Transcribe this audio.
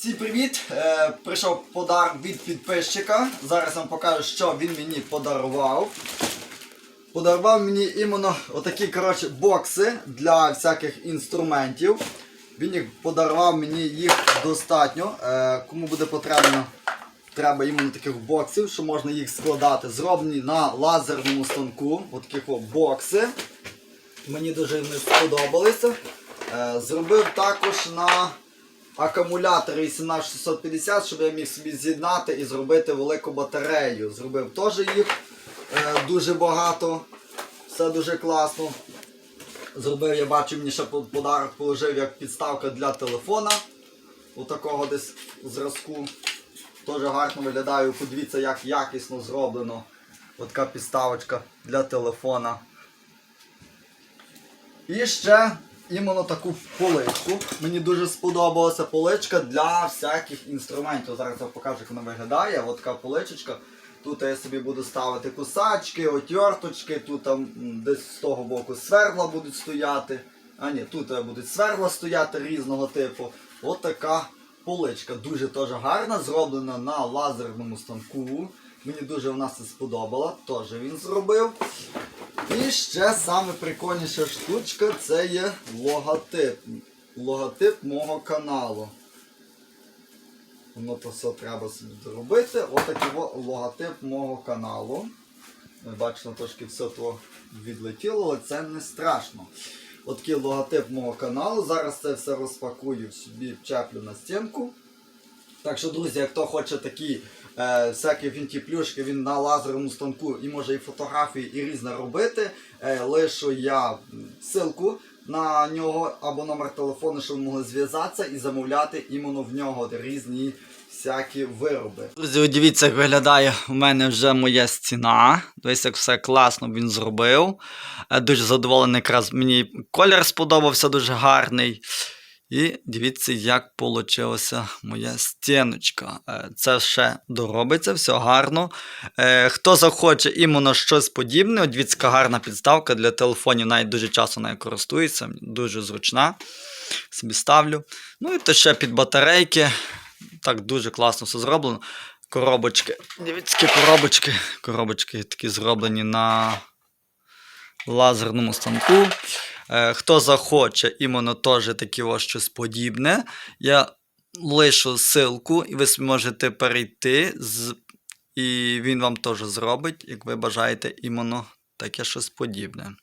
Всім привіт! Е, прийшов подарок від підписчика. Зараз вам покажу, що він мені подарував. Подарував мені іменно отакі коротше, бокси для всяких інструментів. Він їх подарував мені їх достатньо. Е, кому буде потрібно, треба іменно таких боксів, що можна їх складати. Зроблені на лазерному станку. Отакі о бокси. Мені дуже вони сподобалися. Е, зробив також на акумулятори 18650, щоб я міг собі з'єднати і зробити велику батарею. Зробив теж їх е, дуже багато. Все дуже класно. Зробив, я бачу, мені ще подарок положив як підставка для телефона. У такого десь зразку. Теж гарно виглядає. Подивіться, як якісно зроблено. От така підставочка для телефона. І ще іменно таку поличку. Мені дуже сподобалася поличка для всяких інструментів. Зараз я покажу, як вона виглядає. От така поличечка. Тут я собі буду ставити кусачки, отверточки, тут там десь з того боку сверла будуть стояти. А ні, тут е, будуть сверла стояти різного типу. От така поличка. Дуже теж гарна, зроблена на лазерному станку. Мені дуже вона це сподобала. Теж він зробив. І ще саме прикольніша штучка це є логотип. Логотип мого каналу. Воно то все треба собі зробити. Отакий логотип мого каналу. Ви бачите, трошки все то відлетіло, але це не страшно. Отакий логотип мого каналу. Зараз це все розпакую собі, вчеплю на стінку. Так що, друзі, хто хоче такі е, всякі фінті плюшки, він на лазерному станку і може і фотографії, і різне робити. Е, лишу я ссылку на нього або номер телефону, щоб ви могли зв'язатися і замовляти іменно в нього різні всякі вироби. Друзі, дивіться, як виглядає у мене вже моя стіна. Дивіться, як все класно він зробив. Е, Дуже задоволений, якраз мені колір сподобався дуже гарний. І дивіться, як вийшла моя стіночка. Е, Це ще доробиться, все гарно. Е, Хто захоче іменно щось подібне, дивіться, гарна підставка для телефонів, навіть дуже часто нею користується, дуже зручна. Собі ставлю. Ну і то ще під батарейки. Так дуже класно все зроблено. Коробочки. Дивіться, коробочки. Коробочки такі зроблені на лазерному станку. Е, Хто захоче іменно теж таке ось щось подібне, я лишу ссылку, і ви зможете можете перейти, з... і він вам теж зробить, як ви бажаєте, іменно таке щось подібне.